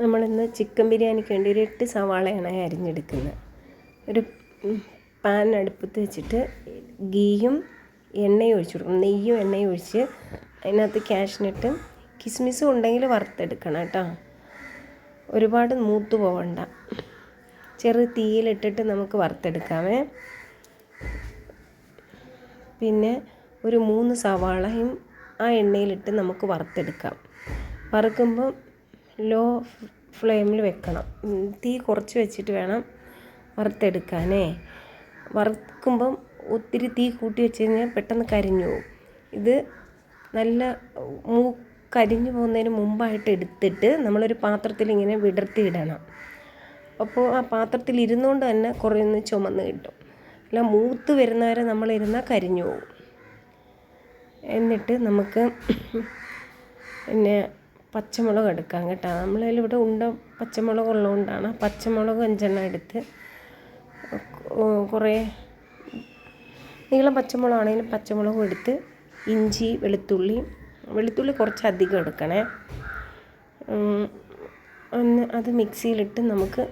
നമ്മളിന്ന് ചിക്കൻ ബിരിയാണിക്ക് വേണ്ടി ഒരു എട്ട് സവാളയാണ് അരിഞ്ഞെടുക്കുന്നത്. ഒരു പാൻ അടുപ്പത്ത് വെച്ചിട്ട് ഗീയും എണ്ണയും ഒഴിച്ചു കൊടുക്കണം. നെയ്യും എണ്ണയും ഒഴിച്ച് അതിനകത്ത് ക്യാഷിനിട്ട് കിസ്മിസും ഉണ്ടെങ്കിൽ വറുത്തെടുക്കണം കേട്ടോ. ഒരുപാട് മൂത്ത് പോവണ്ട. ചെറു തീയിലിട്ടിട്ട് നമുക്ക് വറുത്തെടുക്കാമേ. പിന്നെ ഒരു മൂന്ന് സവാളയും ആ എണ്ണയിലിട്ട് നമുക്ക് വറുത്തെടുക്കാം. വറുക്കുമ്പോൾ ലോ ഫ്ലെയിമിൽ വെക്കണം. തീ കുറച്ച് വെച്ചിട്ട് വേണം വറുത്തെടുക്കാനേ. വറുക്കുമ്പം ഒത്തിരി തീ കൂട്ടി വെച്ച് കഴിഞ്ഞാൽ പെട്ടെന്ന് കരിഞ്ഞു പോകും ഇത് നല്ല മൂ കരിഞ്ഞു പോകുന്നതിന് മുമ്പായിട്ട് എടുത്തിട്ട് നമ്മളൊരു പാത്രത്തിൽ ഇങ്ങനെ വിടർത്തി ഇടണം. അപ്പോൾ ആ പാത്രത്തിൽ ഇരുന്നുകൊണ്ട് തന്നെ കുറേ ഒന്ന് ചുമന്ന് കിട്ടും. അല്ല മൂത്ത് വരുന്നവരെ നമ്മളിരുന്നാൽ കരിഞ്ഞു പോകും എന്നിട്ട് നമുക്ക് പിന്നെ പച്ചമുളക് എടുക്കാം കേട്ടോ. നമ്മളതിൽ ഇവിടെ ഉണ്ട പച്ചമുളക് ഉള്ളതുകൊണ്ടാണ് പച്ചമുളക് അഞ്ചെണ്ണം എടുത്ത് കുറേ നീളം പച്ചമുളകാണെങ്കിലും പച്ചമുളകും എടുത്ത് ഇഞ്ചി വെളുത്തുള്ളി വെളുത്തുള്ളി കുറച്ച് അധികം എടുക്കണേ ഒന്ന് അത് മിക്സിയിലിട്ട് നമുക്ക്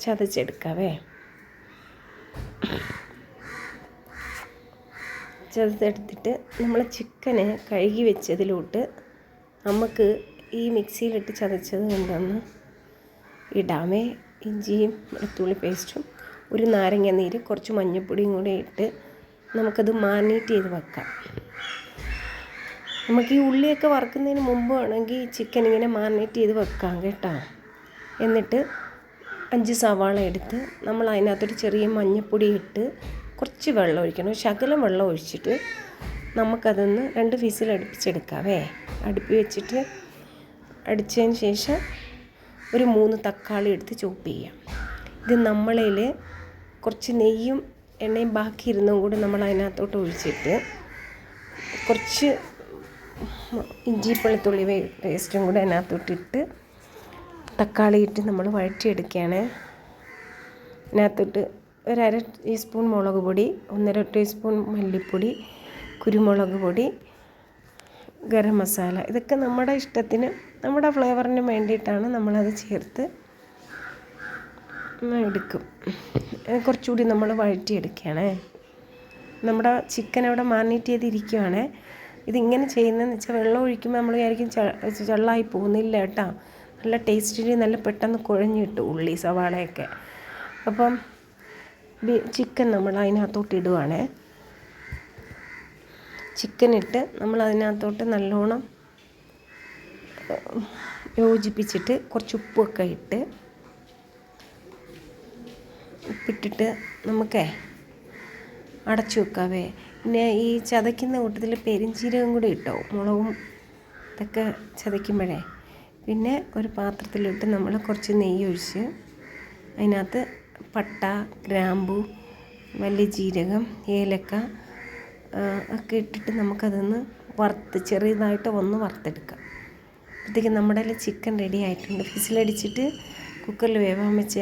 ചതച്ചെടുക്കാവേ. ചതച്ചെടുത്തിട്ട് നമ്മൾ ചിക്കനെ കഴുകി വെച്ചതിലോട്ട് നമുക്ക് ഈ മിക്സിയിലിട്ട് ചതച്ചത് കൊണ്ടൊന്ന് ഇടാമേ. ഇഞ്ചിയും വെളുത്തുള്ളി പേസ്റ്റും ഒരു നാരങ്ങ നീര് കുറച്ച് മഞ്ഞൾപ്പൊടിയും കൂടി ഇട്ട് നമുക്കത് മാരിനേറ്റ് ചെയ്ത് വെക്കാം. നമുക്ക് ഈ ഉള്ളിയൊക്കെ വറുക്കുന്നതിന് മുമ്പ് വേണമെങ്കിൽ ചിക്കൻ ഇങ്ങനെ മാരിനേറ്റ് ചെയ്ത് വെക്കാം കേട്ടോ. എന്നിട്ട് അഞ്ച് സവാള എടുത്ത് നമ്മൾ അതിനകത്തൊരു ചെറിയ മഞ്ഞൾപ്പൊടി ഇട്ട് കുറച്ച് വെള്ളം ഒഴിക്കണം. ശകലം വെള്ളം ഒഴിച്ചിട്ട് നമുക്കതൊന്ന് രണ്ട് ഫീസിൽ അടുപ്പിച്ചെടുക്കാവേ അടുപ്പി വെച്ചിട്ട് അടിച്ചതിന് ശേഷം ഒരു മൂന്ന് തക്കാളി എടുത്ത് ചോപ്പ് ചെയ്യാം. ഇത് നമ്മളതിൽ കുറച്ച് നെയ്യും എണ്ണയും ബാക്കി ഇരുന്നും കൂടി നമ്മൾ അതിനകത്തോട്ട് ഒഴിച്ചിട്ട് കുറച്ച് ഇഞ്ചി വെളുത്തുള്ളി പേസ്റ്റും കൂടി അതിനകത്തോട്ടിട്ട് തക്കാളി ഇട്ട് നമ്മൾ വഴറ്റിയെടുക്കുകയാണ്. അതിനകത്തോട്ട് ഒരു അര ടീസ്പൂൺ മുളക് പൊടി ഒന്നര ടീസ്പൂൺ മല്ലിപ്പൊടി കുരുമുളക് പൊടി ഗരം മസാല. ഇതൊക്കെ നമ്മുടെ ഇഷ്ടത്തിന് നമ്മുടെ ഫ്ലേവറിന് വേണ്ടിയിട്ടാണ് നമ്മളത് ചേർത്ത് എടുക്കും. കുറച്ചുകൂടി നമ്മൾ വഴറ്റിയെടുക്കുകയാണേ. നമ്മുടെ ചിക്കൻ അവിടെ മാറിനേറ്റ് ചെയ്തിരിക്കുകയാണേ ഇതിങ്ങനെ ചെയ്യുന്നതെന്ന് വെച്ചാൽ വെള്ളം ഒഴിക്കുമ്പോൾ നമ്മൾ വിചാരിക്കും ചള്ളായി പോകുന്നില്ല കേട്ടോ. നല്ല ടേസ്റ്റിൽ നല്ല പെട്ടെന്ന് കുഴഞ്ഞു കിട്ടും ഉള്ളി സവാളയൊക്കെ. അപ്പം ചിക്കൻ നമ്മൾ അതിനകത്തോട്ട് ഇടുവാണേ. ചിക്കൻ ഇട്ട് നമ്മൾ അതിനകത്തോട്ട് നല്ലോണം യോജിപ്പിച്ചിട്ട് കുറച്ച് ഉപ്പൊക്കെ ഇട്ട് ഉപ്പിട്ടിട്ട് നമുക്കേ അടച്ചു വെക്കാവേ. പിന്നെ ഈ ചതയ്ക്കുന്ന കൂട്ടത്തിൽ പെരിഞ്ചീരകം കൂടി ഇട്ടോ മുളകും ഇതൊക്കെ ചതയ്ക്കുമ്പോഴേ. പിന്നെ ഒരു പാത്രത്തിലിട്ട് നമ്മൾ കുറച്ച് നെയ്യ് ഒഴിച്ച് അതിനകത്ത് പട്ട ഗ്രാമ്പു വലിയ ജീരകം ഏലക്ക ഒക്കെ ഇട്ടിട്ട് നമുക്കതൊന്ന് വറുത്ത് ചെറിയതായിട്ട് ഒന്ന് വറുത്തെടുക്കാം. അപ്പോഴത്തേക്ക് നമ്മുടെ ചിക്കൻ റെഡി ആയിട്ടുണ്ട്. ഫിസിലടിച്ചിട്ട് കുക്കറിൽ വേവാൻ വെച്ച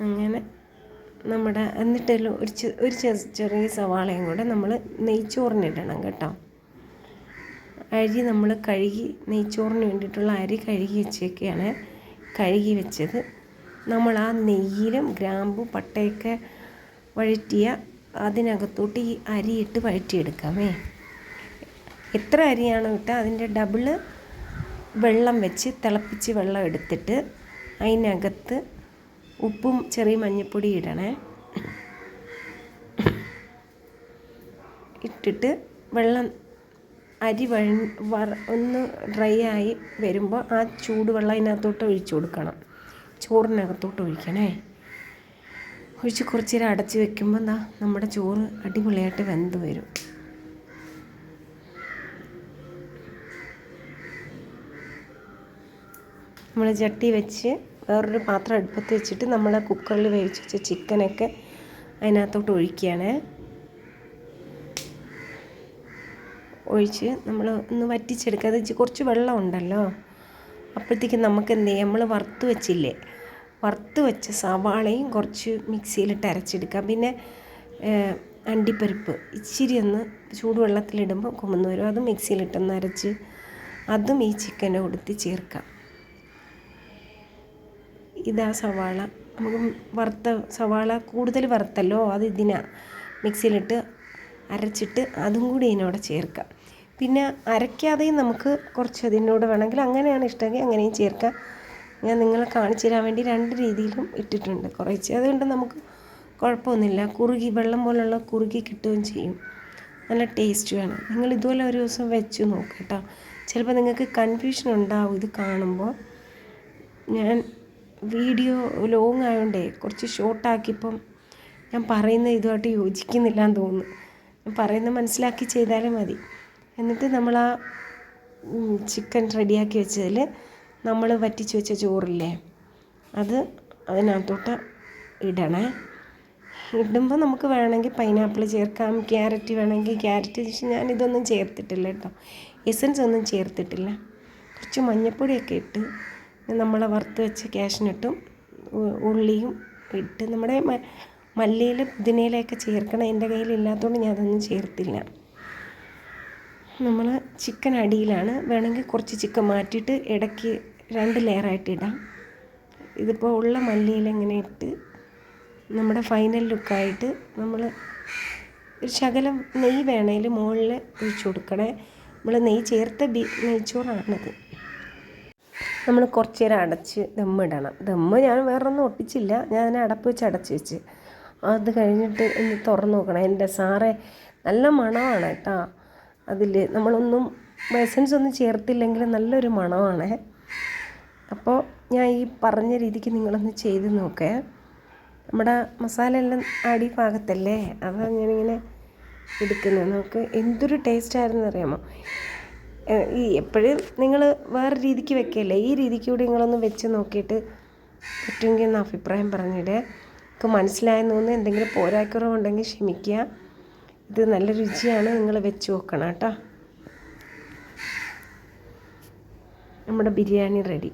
അങ്ങനെ നമ്മുടെ എന്നിട്ട് ഒരു ഒരു ചെറിയ സവാളയും കൂടെ നമ്മൾ നെയ്ച്ചോറിനിടണം കേട്ടോ. അരി നമ്മൾ കഴുകി നെയ്ച്ചോറിന് വേണ്ടിയിട്ടുള്ള അരി കഴുകി വെച്ചൊക്കെയാണ് കഴുകി വെച്ചത് നമ്മൾ ആ നെയ്യിലും ഗ്രാമ്പു പട്ടയൊക്കെ വഴറ്റിയ അതിനകത്തോട്ട് ഈ അരിയിട്ട് വഴറ്റിയെടുക്കാമേ എത്ര അരിയാണോ ഇട്ടാൽ അതിന്റെ ഡബിൾ വെള്ളം വെച്ച് തിളപ്പിച്ച് വെള്ളം എടുത്തിട്ട് അതിനകത്ത് ഉപ്പും ചെറിയ മഞ്ഞൾപ്പൊടി ഇടണേ. ഇട്ടിട്ട് വെള്ളം അരി വഴ വറ ഒന്ന് ഡ്രൈ ആയി വരുമ്പോൾ ആ ചൂടുവെള്ളം അതിനകത്തോട്ട് ഒഴിച്ചു കൊടുക്കണം. ചോറിനകത്തോട്ട് ഒഴിക്കണേ. ഒഴിച്ച് കുറച്ച് നേരം അടച്ച് വെക്കുമ്പോൾ എന്താ നമ്മുടെ ചോറ് അടിപൊളിയായിട്ട് വെന്ത് വരും. നമ്മൾ ചട്ടി വെച്ച് വേറൊരു പാത്രം അടുപ്പത്ത് വെച്ചിട്ട് നമ്മൾ കുക്കറിൽ വേവിച്ച് വെച്ച ചിക്കനൊക്കെ അതിനകത്തോട്ട് ഒഴിക്കുകയാണ്. ഒഴിച്ച് നമ്മൾ ഒന്ന് വറ്റിച്ചെടുക്കുക. അത് കുറച്ച് വെള്ളം ഉണ്ടല്ലോ. അപ്പോഴത്തേക്കും നമുക്ക് എന്ത് ചെയ്യാം? നമ്മൾ വറുത്ത് വെച്ചില്ലേ? വറുത്ത് വെച്ച സവാളയും കുറച്ച് മിക്സിയിലിട്ട് അരച്ചെടുക്കുക. പിന്നെ അണ്ടിപ്പരിപ്പ് ഇച്ചിരി ഒന്ന് ചൂടുവെള്ളത്തിലിടുമ്പോൾ കുമന്ന് വരും. അത് മിക്സിയിലിട്ടൊന്ന് അരച്ച് അതും ഈ ചിക്കന്റെ കൊടുത്ത് ചേർക്കാം ഇതാ സവാള. നമുക്ക് വറുത്ത സവാള കൂടുതൽ വറുത്തല്ലോ അത് ഇതിനാ. മിക്സിയിലിട്ട് അരച്ചിട്ട് അതും കൂടി ഇതിനോട് ചേർക്കാം. പിന്നെ അരയ്ക്കാതെയും നമുക്ക് കുറച്ച് അതിനോട് വേണമെങ്കിൽ അങ്ങനെയാണ് ഇഷ്ടമെങ്കിൽ അങ്ങനെയും ചേർക്കാം. ഞാൻ നിങ്ങളെ കാണിച്ചു തരാൻ വേണ്ടി രണ്ട് രീതിയിലും ഇട്ടിട്ടുണ്ട് കുറച്ച്. അതുകൊണ്ട് നമുക്ക് കുഴപ്പമൊന്നുമില്ല. കുറുകി വെള്ളം പോലുള്ള കുറുകി കിട്ടുകയും ചെയ്യും. നല്ല ടേസ്റ്റുമാണ് നിങ്ങൾ ഇതുപോലെ ഒരു ദിവസം വെച്ച് നോക്കുക കേട്ടോ. ചിലപ്പോൾ നിങ്ങൾക്ക് കൺഫ്യൂഷൻ ഉണ്ടാവും ഇത് കാണുമ്പോൾ. ഞാൻ വീഡിയോ ലോങ് ആയതുകൊണ്ടേ കുറച്ച് ഷോർട്ടാക്കിയപ്പം ഞാൻ പറയുന്ന ഇതുമായിട്ട് യോജിക്കുന്നില്ല എന്ന് തോന്നുന്നു. ഞാൻ പറയുന്നത് മനസ്സിലാക്കി ചെയ്താലും മതി. എന്നിട്ട് നമ്മൾ ആ ചിക്കൻ റെഡിയാക്കി വെച്ചതിൽ നമ്മൾ വറ്റിച്ച് വെച്ച ചോറില്ലേ അത് അതിനകത്തോട്ട് ഇടണേ. ഇടുമ്പോൾ നമുക്ക് വേണമെങ്കിൽ പൈനാപ്പിൾ ചേർക്കാം ക്യാരറ്റ് വേണമെങ്കിൽ ക്യാരറ്റ് പക്ഷേ ഞാൻ ഇതൊന്നും ചേർത്തിട്ടില്ല കേട്ടോ. എസൻസ് ഒന്നും ചേർത്തിട്ടില്ല. കുറച്ച് മഞ്ഞപ്പൊടിയൊക്കെ ഇട്ട് നമ്മൾ വറുത്ത് വെച്ച ക്യാഷിനിട്ടും ഉള്ളിയും ഇട്ട് നമ്മുടെ മല്ലിയിലും പുതിനയിലൊക്കെ ചേർക്കണം എന്റെ കയ്യിൽ ഇല്ലാത്തതുകൊണ്ട് ഞാൻ അതൊന്നും ചേർത്തില്ല. നമ്മൾ ചിക്കൻ അടിയിലാണ്. വേണമെങ്കിൽ കുറച്ച് ചിക്കൻ മാറ്റിയിട്ട് ഇടയ്ക്ക് രണ്ട് ലെയറായിട്ട് ഇടാം. ഇതിപ്പോൾ ഉള്ള മല്ലിയിൽ ഇങ്ങനെ ഇട്ട് നമ്മുടെ ഫൈനൽ ലുക്കായിട്ട് നമ്മൾ ഒരു ശകലം നെയ്യ് വേണേൽ മുകളിൽ ഒഴിച്ചു കൊടുക്കണേ. നമ്മൾ നെയ്യ് ചേർത്ത ബി നെയ്ച്ചോറാണിത്. നമ്മൾ കുറച്ച് നേരം അടച്ച് ദമ്മിടണം ദമ്മ് ഞാൻ വേറൊന്നും ഒട്ടിച്ചില്ല. ഞാൻ അടപ്പ് വെച്ച് അടച്ച് വെച്ച്. അത് കഴിഞ്ഞിട്ട് ഒന്ന് തുറന്ന് നോക്കണം. എന്റെ സാറേ നല്ല മണമാണ് കേട്ടോ. അതിൽ നമ്മളൊന്നും എസൻസ് ഒന്നും ചേർത്തില്ലെങ്കിൽ നല്ലൊരു മണമാണ്. അപ്പോൾ ഞാൻ ഈ പറഞ്ഞ രീതിക്ക് നിങ്ങളൊന്ന് ചെയ്ത് നോക്കേ. നമ്മുടെ മസാല എല്ലാം അടി ഭാഗത്തല്ലേ? അതാണ് ഞാനിങ്ങനെ എടുക്കുന്നത് നമുക്ക് എന്തൊരു ടേസ്റ്റായിരുന്നു അറിയാമോ ഈ എപ്പോഴും നിങ്ങൾ വേറെ രീതിക്ക് വെക്കല്ലേ? ഈ രീതിക്ക് കൂടി നിങ്ങളൊന്ന് വെച്ച് നോക്കിയിട്ട് പറ്റുമെങ്കിൽ ഒന്ന് അഭിപ്രായം പറഞ്ഞിടേ. നിങ്ങൾക്ക് മനസ്സിലായെന്ന് തോന്നുന്നു എന്തെങ്കിലും പോരായ്ക്കുറവുണ്ടെങ്കിൽ ക്ഷമിക്കുക. ഇത് നല്ല രുചിയാണ്. നിങ്ങൾ വെച്ച് നോക്കണം കേട്ടോ. നമ്മുടെ ബിരിയാണി റെഡി.